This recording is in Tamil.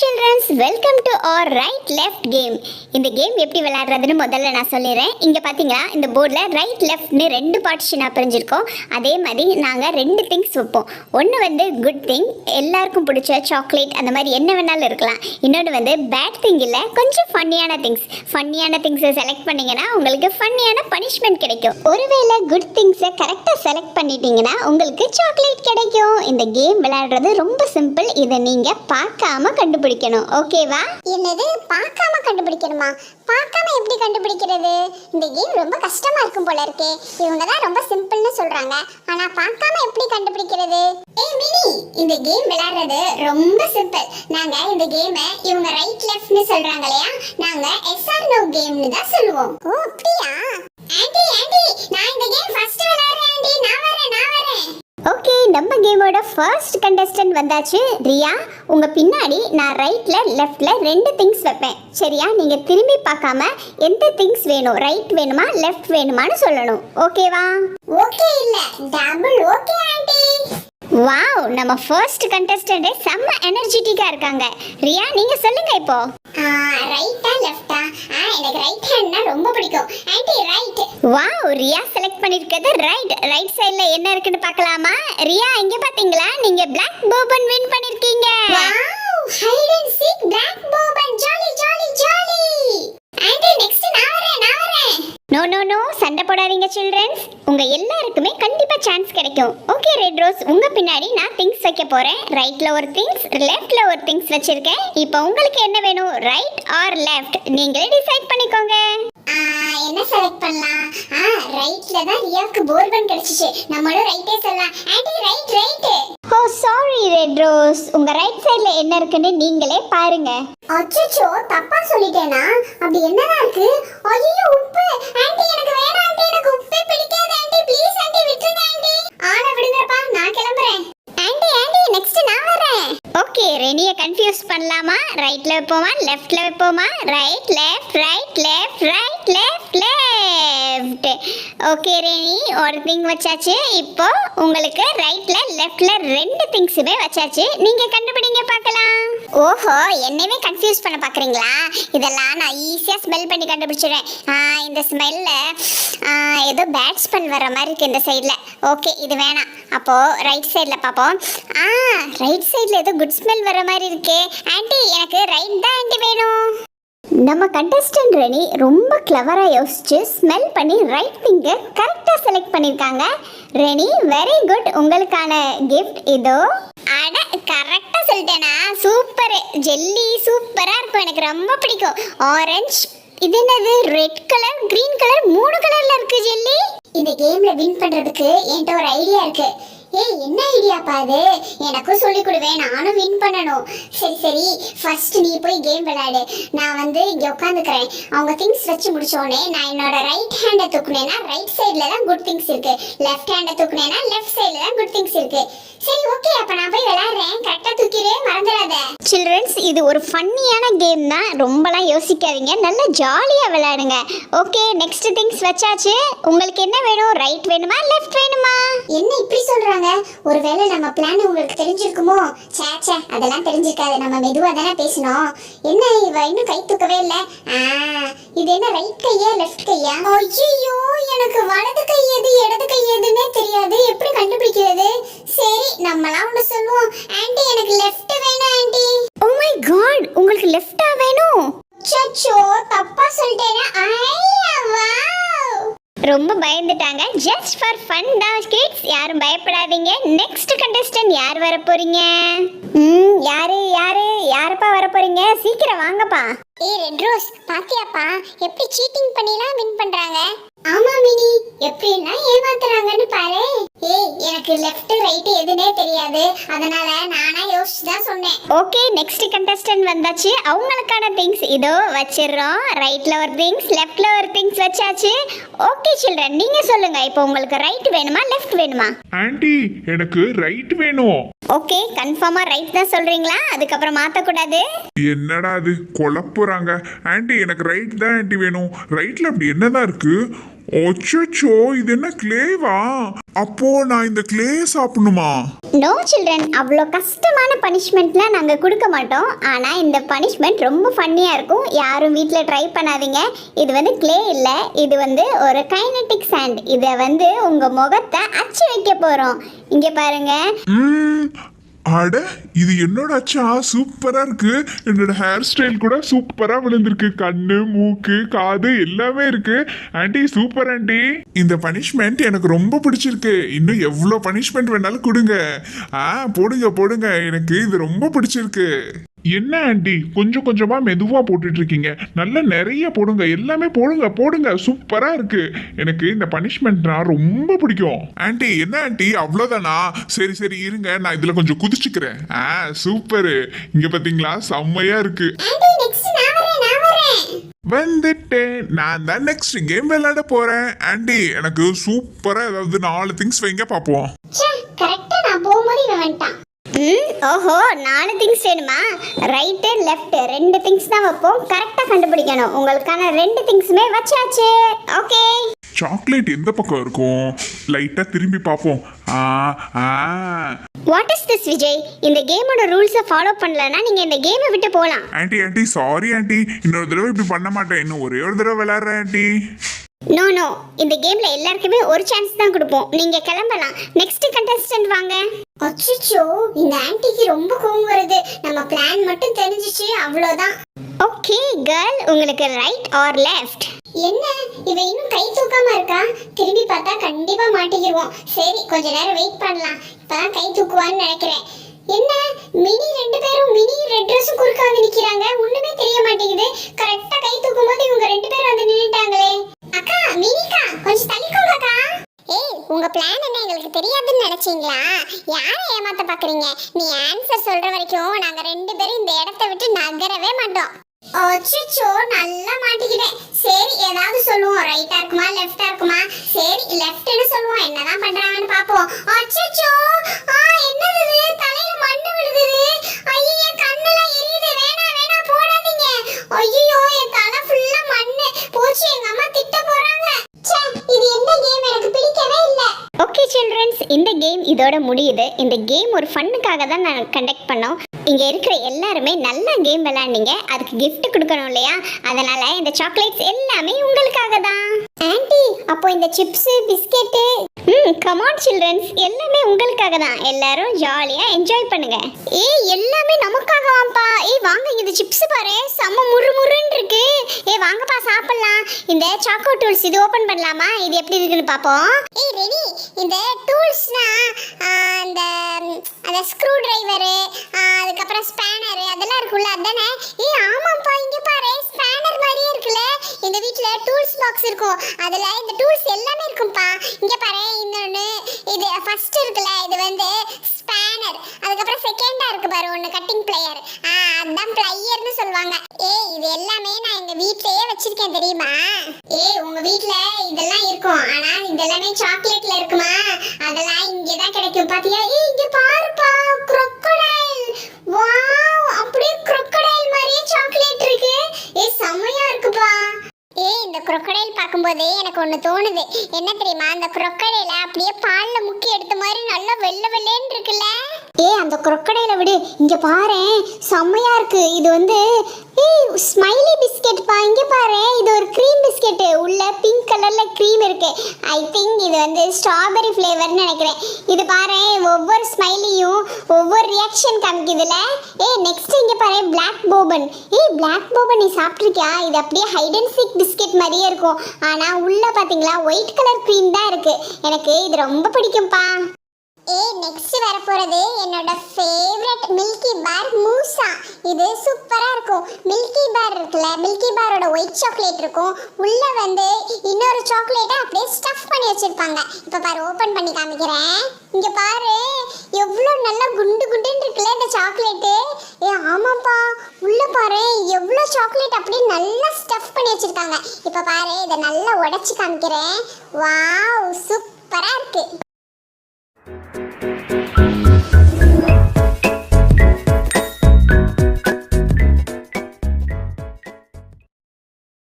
Childrens welcome to our right left game இந்த கேம் எப்படி விளையாடுறதுன்னு முதல்ல நான் சொல்லிடுறேன். இங்கே பார்த்தீங்களா இந்த போர்டில் ரைட் லெஃப்ட்னு ரெண்டு பார்ட்டிஷனாக பிரிஞ்சிருக்கோம். அதே மாதிரி நாங்கள் ரெண்டு திங்ஸ் வைப்போம். ஒன்று வந்து குட் திங் எல்லாருக்கும் பிடிச்ச சாக்லேட் அந்த மாதிரி என்ன வேணாலும் இருக்கலாம். இன்னொன்று வந்து பேட் திங் இல்லை கொஞ்சம் ஃபன்னியான திங்ஸ் ஃபன்னியான திங்ஸை செலக்ட் பண்ணீங்கன்னா உங்களுக்கு ஃபன்னியான பனிஷ்மெண்ட் கிடைக்கும். ஒருவேளை குட் திங்ஸை கரெக்டாக செலக்ட் பண்ணிட்டீங்கன்னா உங்களுக்கு சாக்லேட் கிடைக்கும். இந்த கேம் விளையாடுறது ரொம்ப சிம்பிள் இதை நீங்கள் பார்க்காம கண்டுபிடிக்கணும். ஓகேவா என்னது? பார்க்காம கண்டுபிடிக்கணுமா? பார்க்காம எப்படி கண்டுபிடிக்கிறது? இந்த கேம் ரொம்ப கஷ்டமா இருக்கும் போல இருக்கே. இவங்க தான் ரொம்ப சிம்பிள்னு சொல்றாங்க. ஆனா பார்க்காம எப்படி கண்டுபிடிக்கிறது? ஏய் மினி இந்த கேம் விளையாடுறது ரொம்ப சிம்பிள் நாங்க இந்த கேமை இவங்க ரைட் லெஃப்ட்னு சொல்றாங்க இல்லையா? நாங்க எஸ்ஆர் நோ கேம்னு தான் சொல்லுவோம். ஓ அப்படியா? ஆண்டி ஆண்டி நான் இந்த கேம் ஃபர்ஸ்ட் விளையாடுறேன் ஆண்டி. நான் வரேன் நான் வரேன். ஓகே நம்ம கேமோட ஃபர்ஸ்ட் கண்டஸ்டன்ட் வந்தாச்சு. ரியா உங்க பின்னாடி நான் ரைட்ல லெஃப்ட்ல ரெண்டு திங்ஸ் வைப்பேன். சரியா? நீங்க திரும்பி பார்க்காம எந்த திங்ஸ் வேணும்? ரைட் வேணுமா? லெஃப்ட் வேணுமான்னு சொல்லணும். ஓகேவா ஓகே இல்ல. Double okay aunty. வாவ் நம்ம ஃபர்ஸ்ட் கண்டஸ்டன்டே செம்ம எனர்ஜெட்டிக்கா இருக்காங்க. ரியா நீங்க சொல்லுங்க இப்போ. ரைட்டா லெஃப்டா எனக்கு ரைட் ஹேண்ட்னா ரொம்ப பிடிக்கும். Aunty right wow Riya select பண்ணிருக்கிறது right right சைடுல என்ன இருக்குன்னு பார்க்கலாமா? ரியா இங்க பாத்தீங்களா? நீங்க Black bourbon வின் பண்ணிருக்கீங்க. Wow hide and seek black bourbon jolly jolly jolly aunty next நான் வரேன் நான் வரேன். நோ நோ நோ சண்டை போடாதீங்க சில்ட்ரன்ஸ் உங்க சான்ஸ் கிடைக்கும் ஓகே ரெட் ரோஸ் உங்க பின்னாடி நான் திங்ஸ் வைக்க போறேன். ரைட்ல ஒரு திங்ஸ் லெஃப்ட்ல ஒரு திங்ஸ் வச்சிருக்கேன். இப்போ உங்களுக்கு என்ன வேணும்? ரைட் ஆர் லெஃப்ட் நீங்களே டிசைட் பண்ணிக்கோங்க. என்ன செலக்ட் பண்ணலாம்? ஆ ரைட்ல தான் ரியாவுக்கு போர்பன் கிடைச்சிச்சு. நம்மளும் ரைட்டே சொல்லலாம். Aunty right right oh sorry red rose உங்க ரைட் சைடுல என்ன இருக்குன்னு நீங்களே பாருங்க. அச்சச்சோ தப்பா சொல்லிட்டேனா? அப்படி என்னதான் இருக்கு? ஐயோ உப்பு. ஆன்ட்டி எனக்கு வேணாம் ஆன்ட்டி எனக்கு உப்பே பிடிக்காது ஆன்ட்டி ப்ளீஸ் ஆன்ட்டி விட்டுருங்க ஆன்ட்டி ஆன விடுங்கப்பா நான் கிளம்புறேன் ஆன்ட்டி ஆன்ட்டி நெக்ஸ்ட் நான் வரேன் ஓகே ரெனியை கன்ஃபியூஸ் பண்ணலாமா? ரைட்ல வைப்போமா? லெஃப்ட்ல வைப்போமா? Right left right left right left left okay Reni ஒரு திங் வச்சாச்சு. இப்போ உங்களுக்கு ரைட்ல லெஃப்ட்ல ரெண்டு திங்ஸுமே வச்சாச்சு. நீங்க கண்டுபிடிங்க பார்க்கலாம். ஓஹோ என்னையுமே கன்ஃபியூஸ் பண்ண பார்க்குறீங்களா இதெல்லாம் நான் ஈஸியாக ஸ்மெல் பண்ணி கண்டுபிடிச்சிடுவேன். இந்த ஸ்மெல்ல ஏதோ பேட் ஸ்மெல் வர மாதிரி இருக்குது இந்த சைடில் ஓகே இது வேணாம். அப்போது ரைட் சைடில் பார்ப்போம். ஆ ரைட் சைடில் ஏதோ குட் ஸ்மெல் வர மாதிரி இருக்கே. ஆண்டி எனக்கு ரைட் தான் ஆண்டி வேணும். நம்ம கண்டஸ்டன்ட் ரெனி ரொம்ப கிளவராக யோசிச்சு ஸ்மெல் பண்ணி ரைட் திங்கை கரெக்டாக செலக்ட் பண்ணியிருக்காங்க ரெனி வெரி குட் உங்களுக்கான கிஃப்ட் இதோ. அட கரெக்டாக சொல்லிட்டேனா? சூப்பர் ஜெல்லி சூப்பராக இருக்கும். எனக்கு ரொம்ப பிடிக்கும். ஆரஞ்சு இது என்னது? ரெட் கலர் கிரீன் கலர் மூணு கலரில் இருக்குது ஜெல்லி இந்த கேமில் வின் பண்ணுறதுக்கு என்கிட்ட ஒரு ஐடியா இருக்குது ஏய் என்ன ஐடியாப்பா அது? எனக்கும் சொல்லி கொடுவேன் நானும் வின் பண்ணணும். சரி சரி ஃபர்ஸ்ட் நீ போய் கேம் விளையாடு. நான் வந்து இங்கே உட்காந்துக்கிறேன். அவங்க திங்ஸ் வச்சு முடிச்சோடனே நான் என்னோட ரைட் ஹேண்டை தூக்குனேன்னா ரைட் சைடுல தான் குட் திங்ஸ் இருக்கு. லெஃப்ட் ஹேண்டை தூக்குனேன்னா லெஃப்ட் சைடுல தான் குட் திங்ஸ் இருக்கு. சரி ஓகே அப்ப நான் போய் விளையாடுறேன். கரெக்டா தூக்கிடு மறந்துடாத. சில்ட்ரன்ஸ் இது ஒரு ஃபன்னியான கேம் தான். ரொம்பலாம் யோசிக்காதீங்க. நல்லா ஜாலியாக விளையாடுங்க. ஓகே நெக்ஸ்ட் திங்ஸ் வச்சாச்சு. உங்களுக்கு என்ன வேணும்? ரைட் வேணுமா? லெஃப்ட் வேணுமா? என்ன இப்படி சொல்றாங்க? ஒருவேளை நம்ம பிளான் உங்களுக்கு தெரிஞ்சிருக்குமோ? சே சே அதெல்லாம் தெரிஞ்சிருக்காது. நம்ம மெதுவா தானே பேசணும் என்ன இவ இன்னும் கை தூக்கவே இல்ல? ஆ இது என்ன ரைட் கையா லெஃப்ட் கையா? ஐயோ எனக்கு வலது கை எது இடது கை எதுன்னே தெரியாது. எப்படி கண்டுபிடிக்கிறது? சரி நம்மலாம் ஒன்று சொல்லுவோம். ஆன்ட்டி எனக்கு லெஃப்ட் வேணும் ஆன்ட்டி ஓ மை காட் உங்களுக்கு லெஃப்டா வேணும்? சச்சோ தப்பா சொல்லிட்டேனா. ஐயா வாவ். ரொம்ப பயந்துட்டாங்க. ஜஸ்ட் ஃபார் ஃபன் தான் கிட்ஸ் யாரும் பயப்படாதீங்க. நெக்ஸ்ட் கண்டஸ்டன்ட் யார் வர போறீங்க ம் யாரு யாரு யாருப்பா வர போறீங்க சீக்கிரம் வாங்கப்பா. ஏய் ரெட் ரோஸ் பாத்தியாப்பா எப்படி சீட்டிங் பண்ணிலாம் வின் பண்றாங்க? ஆமா மினி. எப்படின்னா ஏமாத்துறாங்கன்னு பாரு ஏய் எனக்கு லெஃப்ட் ரைட் எதுனே தெரியாது. அதனால நானா யோசிச்சு தான் சொன்னேன். ஓகே நெக்ஸ்ட் கண்டஸ்டன்ட் வந்தாச்சு. அவங்களுக்கான திங்ஸ் இதோ வச்சிடுறோம். ரைட்ல ஒரு திங்ஸ் லெஃப்ட்ல ஒரு திங்ஸ் வச்சாச்சு. ஓகே சில்ட்ரன் நீங்க சொல்லுங்க. இப்போ உங்களுக்கு ரைட் வேணுமா லெஃப்ட் வேணுமா? ஆன்ட்டி எனக்கு ரைட் வேணும். ஓகே கன்ஃபார்மா ரைட் தான் சொல்றீங்களா? அதுக்கப்புறம் மாத்தக்கூடாது. என்னடா அது? குழப்புறாங்க ஆன்ட்டி எனக்கு ரைட் தான் ஆன்ட்டி வேணும். ரைட்ல அப்படி என்னதான் இருக்கு? ஒச்சோ இது என்ன கிளேவா அப்போ நான் இந்த கிளே சாப்பிடணுமா? நோ சில்ட்ரன் அவ்வளோ கஷ்டமான பனிஷ்மெண்ட்லாம் நாங்கள் கொடுக்க மாட்டோம். ஆனால் இந்த பனிஷ்மெண்ட் ரொம்ப ஃபன்னியாக இருக்கும். யாரும் வீட்டில் ட்ரை பண்ணாதீங்க. இது வந்து க்ளே இல்லை. இது வந்து ஒரு கைனட்டிக் சாண்ட் இதை வந்து உங்கள் முகத்தை அச்சு வைக்க போகிறோம் இங்கே பாருங்க. அட இது என்னோட அச்சா சூப்பராக இருக்கு. என்னோட ஹேர் ஸ்டைல் கூட சூப்பராக விழுந்திருக்கு. கண்ணு மூக்கு காது எல்லாமே இருக்கு. Aunty super aunty. இந்த பனிஷ்மெண்ட் எனக்கு ரொம்ப பிடிச்சிருக்கு. இன்னும் எவ்வளோ பனிஷ்மெண்ட் வேணாலும் கொடுங்க. ஆ போடுங்க போடுங்க. எனக்கு இது ரொம்ப பிடிச்சிருக்கு. என்ன ஆண்டி? கொஞ்சம் கொஞ்சமா மெதுவா போட்டுட்டு இருக்கீங்க நல்லா நிறைய போடுங்க. எல்லாமே போடுங்க போடுங்க. சூப்பரா இருக்கு. எனக்கு இந்த பனிஷ்மெண்ட்னா ரொம்ப பிடிக்கும். ஆண்டி என்ன ஆண்டி? அவ்வளோதானா சரி சரி இருங்க. நான் இதுல கொஞ்சம் குதிச்சுக்கிறேன். ஆ சூப்பர். இங்க பாத்தீங்களா? செம்மையா இருக்கு. வந்துட்டேன். நான் தான் நெக்ஸ்ட் கேம் விளையாட போறேன். ஆண்டி எனக்கு சூப்பரா ஏதாவது நாலு திங்ஸ் வைங்க பார்ப்போம் ச்சே கரெக்டா நான் போகும்போது இவன் வந்துட்டான். ம் ஓஹோ நாலு திங்ஸ் வேணுமா? ரைட்டு லெஃப்ட் ரெண்டு திங்ஸ் தான் வைப்போம். கரெக்டாக கண்டுபிடிக்கணும். உங்களுக்கான ரெண்டு திங்ஸுமே வச்சாச்சு. ஓகே சாக்லேட் எந்த பக்கம் இருக்கும்? லைட்டா திரும்பி பார்ப்போம். ஆ ஆ. வாட் இஸ் திஸ் விஜய் இந்த கேமோட ரூல்ஸை ஃபாலோ பண்ணலன்னா நீங்கள் இந்த கேமை விட்டு போகலாம் ஆண்டி ஆண்டி சாரி ஆண்டி இன்னொரு தடவை இப்படி பண்ண மாட்டேன். இன்னும் ஒரே ஒரு தடவை விளையாடுறேன் ஆண்டி நோ நோ இந்த கேம்ல எல்லாருக்குமே ஒரு சான்ஸ் தான் கொடுப்போம். நீங்க கிளம்பலாம். நெக்ஸ்ட் கண்டஸ்டன்ட் வாங்க. அச்சச்சோ இந்த ஆன்ட்டிக்கு ரொம்ப கோவம் வருது. நம்ம பிளான் மட்டும் தெரிஞ்சிச்சு அவ்வளோதான் ஓகே கேர்ள் உங்களுக்கு ரைட் ஆர் லெஃப்ட் என்ன? இவ இன்னும் கை தூக்காம இருக்கா? திரும்பி பார்த்தா கண்டிப்பா மாட்டிக்கிடுவோம் சரி கொஞ்ச நேரம் வெயிட் பண்ணலாம். இப்பதான் கை தூக்குவான்னு நினைக்கிறேன். என்ன? மினி ரெண்டு பேரும் மினி ரெட் ட்ரெஸ்ஸும் குறுக்க வந்து நிக்கிறாங்க. ஒண்ணுமே தெரிய மாட்டேங்குது. கரெக்டா கை தூக்கும் போது இவங்க ரெண்டு பேரும் வந்து நின்னுட்டாங்களே. அக்கா கொஞ்சம் தள்ளிக்கோங்கக்கா. ஏய் உங்க பிளான் என்ன எங்களுக்கு தெரியாதுன்னு நினைச்சீங்களா? யாரை ஏமாத்த பாக்குறீங்க? நீ ஆன்சர் சொல்ற வரைக்கும் நாங்க ரெண்டு பேரும் இந்த இடத்தை விட்டு நகரவே மாட்டோம். அச்சோ நல்லா மாட்டிக்கிட்டேன் சரி ஏதாவது சொல்லுவோம். ரைட்டா இருக்குமா லெஃப்டா இருக்குமா? சரி லெஃப்ட்னு சொல்லுவோம். என்னதான் பண்றாங்கன்னு பாப்போம் அச்சோ ஆ என்னது இது? தலையில மண்ணு விழுகுது ஐயோ என் கண்ணெல்லாம் எரியுது வேணாம் வேணாம் போடாதீங்க ஐயோ என் தலை ஃபுல்லா மண்ணு போச்சு எங்க அம்மா திட்ட போறாங்க ச்சே இது என்ன கேம் எனக்கு பிடிக்கவே இல்லை ஓகே சில்ட்ரன்ஸ் இந்த கேம் இதோட முடியுது. இந்த கேம் ஒரு ஃபன்னுக்காக தான் நான் கண்டக்ட் பண்ணோம். இங்கே இருக்கிற எல்லாருமே நல்லா கேம் விளாண்டிங்க அதுக்கு கிஃப்ட் கொடுக்கணும் இல்லையா? அதனால இந்த சாக்லேட்ஸ் எல்லாமே உங்களுக்காக தான். ஆன்ட்டி அப்போ இந்த chips biscuit hmm come on childrens எல்லாமே உங்களுக்காக தான். எல்லாரும் ஜாலியாக என்ஜாய் பண்ணுங்க. ஏய் எல்லாமே நமக்காக வாப்பா ஏய் வாங்க இந்த சிப்ஸ் பாரு. செம்ம முறு முறுன்னு இருக்கு. ஏய் வாங்கப்பா சாப்பிடலாம். இந்த சாக்கோ டூல்ஸ் இது ஓபன் பண்ணலாமா? இது எப்படி இருக்குன்னு பார்ப்போம். ஏய் ரெடி இந்த டூல்ஸ்னா அந்த அந்த ஸ்க்ரூ டிரைவரு பாக்ஸ் இருக்கும். அதில் இந்த டூல்ஸ் எல்லாமே இருக்கும்ப்பா இங்க பாரு இன்னொன்னு. இது ஃபர்ஸ்ட் இருக்குல்ல இது வந்து ஸ்பேனர் அதுக்கப்புறம் செகண்டா இருக்கு பாரு ஒன்னு கட்டிங் பிளேயர் ஆ அதுதான் பிளையர்னு சொல்லுவாங்க. ஏய் இது எல்லாமே நான் எங்க வீட்லயே வச்சிருக்கேன் தெரியுமா? ஏய் உங்க வீட்ல இதெல்லாம் இருக்கும். ஆனா இதெல்லாமே சாக்லேட்ல இருக்குமா? அதெல்லாம் இங்கே தான் கிடைக்கும். பாத்தியா? ஏய் இங்க பாருப்பா crocodile. வாவ் அப்படியே crocodile மாதிரியே சாக்லேட் இருக்கு ஏய் செமையா இருக்குப்பா ஏய் இந்த குரொக்கடையில் பார்க்கும்போதே எனக்கு ஒன்று தோணுது. என்ன தெரியுமா? அந்த குரொக்கடையில் அப்படியே பால்ல முக்கி எடுத்த மாதிரி நல்லா வெள்ளை வெள்ளேன்னு இருக்குல்ல? ஏய் அந்த குரொக்கடையில் விடு. இங்க பாரு செம்மையா இருக்கு. இது வந்து ஏய் ஸ்மைலி பிஸ்கெட் பா இங்க பாரு. இது ஒரு க்ரீம் பிஸ்கெட் உள்ள பிங்க் கலர்ல க்ரீம் இருக்கு. ஐ திங்க் இது வந்து ஸ்ட்ராபெரி ஃப்ளேவர்னு நினைக்கிறேன். இது பாரு ஒவ்வொரு ஸ்மைலியும் ஒவ்வொரு ரியாக்ஷன் காமிக்குதுல. ஏய் நெக்ஸ்ட் இங்க பாரு பிளாக் போபன் ஏய் பிளாக் போபன் நீ சாப்பிட்ருக்கியா இது அப்படியே ஹைட் அண்ட் சீக் பிஸ்கெட் மாதிரியே இருக்கும். ஆனா உள்ள பாத்தீங்களா ஒயிட் கலர் க்ரீம் தான் இருக்கு. எனக்கு இது ரொம்ப பிடிக்கும்பா. ஏய் நெக்ஸ்ட் வர போறது என்னோட ஃபேவரட் மில்கி பார் மூசா. இது சூப்பரா இருக்கும். மில்கி பார் இருக்குல்ல மில்கி பாரோட ஒயிட் சாக்லேட் இருக்கும். உள்ள வந்து இன்னொரு சாக்லேட்டை அப்படியே ஸ்டஃப் பண்ணி வச்சிருப்பாங்க. இப்போ பாரு ஓபன் பண்ணி காமிக்கிறேன். இங்க பாரு எவ்வளோ நல்லா குண்டு குண்டுன்னு இருக்குல்ல இந்த சாக்லேட்டு ஏ ஆமாப்பா. உள்ள பாரு எவ்வளோ சாக்லேட் அப்படியே நல்லா ஸ்டஃப் பண்ணி வச்சிருக்காங்க. இப்போ பாரு இதை நல்லா உடைச்சு காமிக்கிறேன். வாவ் சூப்பரா இருக்கு.